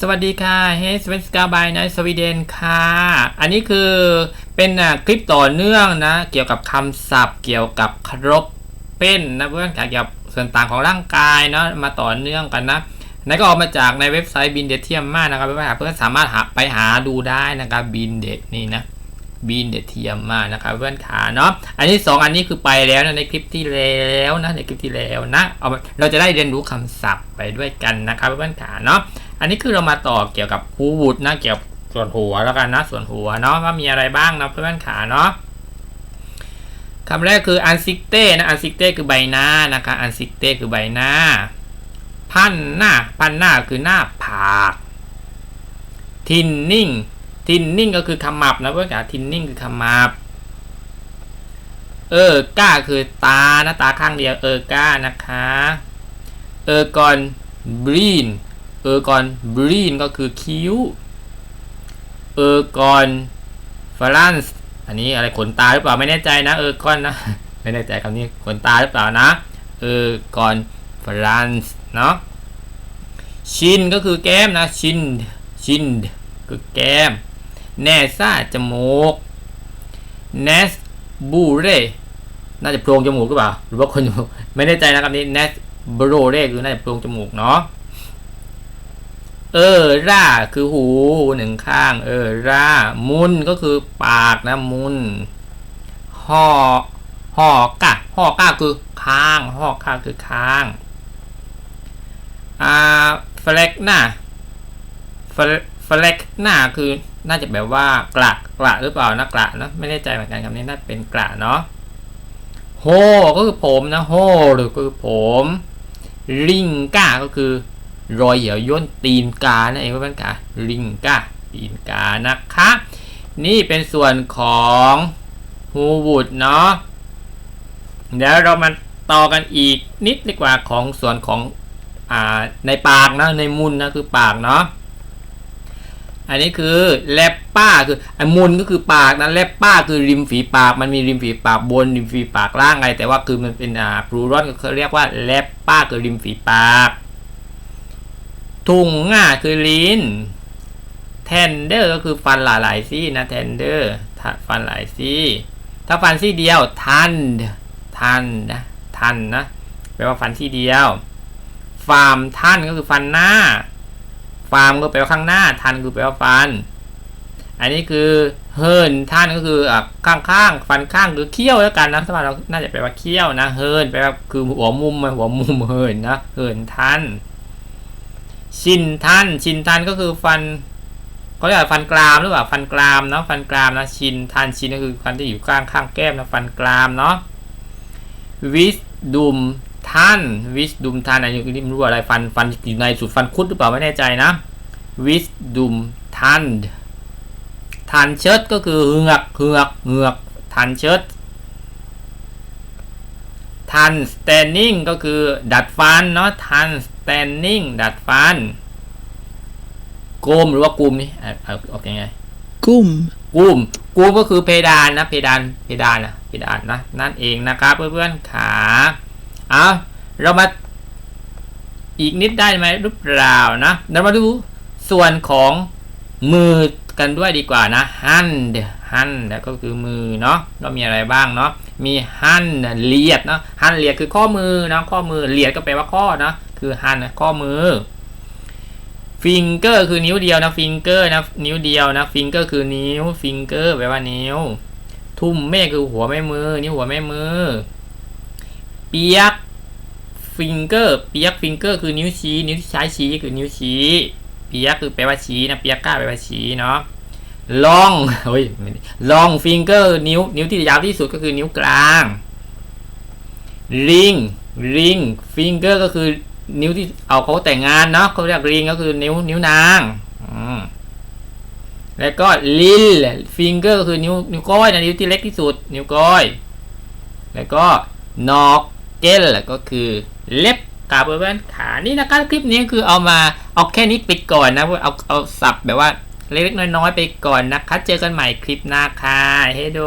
สวัสดีค่ะเฮสเวนสกาบายในสวีเดนค่ะ อันนี้คือเป็นคลิปต่อเนื่องนะ เกี่ยวกับคำศัพท์เกี่ยวกับครบเป็นนะเพื่อนเกี่ยวกับส่วนต่างของร่างกายเนาะมาต่อเนื่องกันนะนั่นก็ออกมาจากในเว็บไซต์บินเดเทียมมากนะครับเพื่อนๆเพื่อนสามารถหาไปหาดูได้นะครับบินเดทนี่นะบินเดเทียมมากนะครับเพื่อนขาเนาะอันนี้สองอันนี้คือไปแล้วนะในคลิปที่แล้วนะในคลิปที่แล้วนะเอาเราจะได้เรียนรู้คำศัพท์ไปด้วยกันนะครับเพื่อนขาเนาะ อันนี้คือเรามาต่อเกี่ยวกับฮูวูดนะเกี่ยวกับส่วนหัวแล้วกันนะส่วนหัวเนาะว่ามีอะไรบ้างนะเพื่อนขาเนาะคำแรกคืออันซิกเต้นะอันซิกเต้คือใบหน้านะคะอันซิกเต้คือใบหน้า พันหน้าพันหน้าคือหน้าผากทินนิ่งทินนิ่งก็คือขมับนะเพื่อนขาทินนิ่งคือขมับเออก้าคือตานะตาข้างเดียวเออก้านะคะ เออกอนบรีน เออกอนบรีนก็คือคิ้ว เออกอนฟลันส์อันนี้อะไรขนตาหรือเปล่าไม่แน่ใจนะเออกอนนะไม่แน่ใจคำนี้ขนตาหรือเปล่านะ เออก่อนฟลันส์เนาะชินก็คือแก้มนะชินชินคือแก้มแนซ่าจมูกเนสบูเรน่าจะโพรงจมูกหรือเปล่าหรือว่าคนจมูกไม่แน่ใจนะคำนี้เนสบโรเรคือน่าจะโพรงจมูกเนาะ เออร่าคือหูหนึ่งข้าง เออร่ามุนก็คือปากนะมุนห่อห่อกะห่อกะคือข้างห่อกะคือข้างอ่าเฟล็กหน้าเฟลเฟลกหน้าคือน่าจะแบบว่ากระกระหรือเปล่านะกระนะไม่แน่ใจเหมือนกันคำนี้น่าจะเป็นกระเนาะโฮก็คือผมนะโฮหรือคือผมลิงก้าก็คือ รอยเหี่ยวย่นตีนกานั่นเองเพื่อนกาลิงกาตีนกานะคะ นี่เป็นส่วนของฮูวูดเนาะเดี๋ยวเรามาต่อกันอีกนิดดีกว่าของส่วนของอ่าในปากนะในมุนนะคือปากเนาะอันนี้คือแลปป้าคือไอ้มุนก็คือปากนะแลปป้าคือริมฝีปาก มันมีริมฝีปากบนริมฝีปากล่างไงแต่ว่าคือมันเป็นอ่าพลูรอนเขาเรียกว่าแลปป้าคือริมฝีปาก ทุงง่าคือลิ้นเทนเดอร์ก็คือฟันหลายๆซี่นะเทนเดอร์ฟันหลายซี่ ถ้าฟันซี่เดียวทันทันนะทันนะแปลว่าฟันซี่เดียวฟาร์มท่านก็คือฟันหน้า ฟาร์มก็แปลว่าข้างหน้าทันคือแปลว่าฟัน อันนี้คือเฮิร์นท่านก็คืออะข้างๆฟันข้างหรือเขี้ยวแล้วกันนะสมมติเราน่าจะแปลว่าเขี้ยวนะเฮิร์นแปลว่าคือหัวมุมหัวมุมเฮิร์นนะเฮิร์นท่าน ชินทันชินทันก็คือฟันเขาเรียกว่าฟันกรามหรือเปล่าฟันกรามเนาะฟันกรามนะชินทันชินก็คือฟันที่อยู่ข้างข้างแก้มนะฟันกรามเนาะวิสดุมทันวิสดุมทันอันนี้ไม่รู้อะไรฟันฟันอยู่ในสุดฟันคุดหรือเปล่าไม่แน่ใจนะวิสดุมทันทันเชิดก็คือเหงือกเหงือกเหงือกทันเชิดทัน standing ก็คือดัดฟันเนาะทัน standing ดัดฟันกลมหรือว่ากุมนี่เอาออกยังไง Gom. กุมกุมก็คือเพดานนะ เพดานเพดานนะเพดานนะนั่นเองนะครับเพื่อนๆขาเอาเรามาอีกนิดได้ไหมหรือเปล่านะเรามาดูส่วนของมือกันด้วยดีกว่านะ hand hand ก็คือมือเนาะเรามีอะไรบ้างเนาะมี hand เลียดเนาะ hand เลียดคือข้อมือเนาะข้อมือเลียดก็แปลว่าข้อเนาะ คือ hand ข้อมือ finger คือนิ้วเดียวนะ finger นะนิ้วเดียวนะ finger คือนิ้ว finger แปลว่านิ้ว ทุ่มเมฆคือหัวแม่มือ นิ้วหัวแม่มือ เปียก finger เปียก finger คือนิ้วชี้นิ้วที่ใช้ชี้คือนิ้วชี้ เปียกคือแปลว่าชี้นะเปียกก้าแปลว่าชี้เนาะ long เฮ้ย long finger นิ้ว นิ้วที่ยาวที่สุดก็คือนิ้วกลาง ring ring finger ก็คือ นิ้วที่เอาเขาแต่งงานเนาะเขาเรียก ring ก็คือนิ้วนิ้วนางแล้วก็ lil finger ก็คือนิ้วนิ้วก้อยนะนิ้วที่เล็กที่สุด นิ้วก้อย แล้วก็ knuckle ก็คือเล็บกาบเพื่อนขานี่นะครับคลิปนี้คือเอามาเอาแค่นี้ไปก่อนนะเอาเอาสับแบบว่าเล็กๆน้อยๆไปก่อนนะคะ เจอกันใหม่คลิปหน้าค่ะเฮโด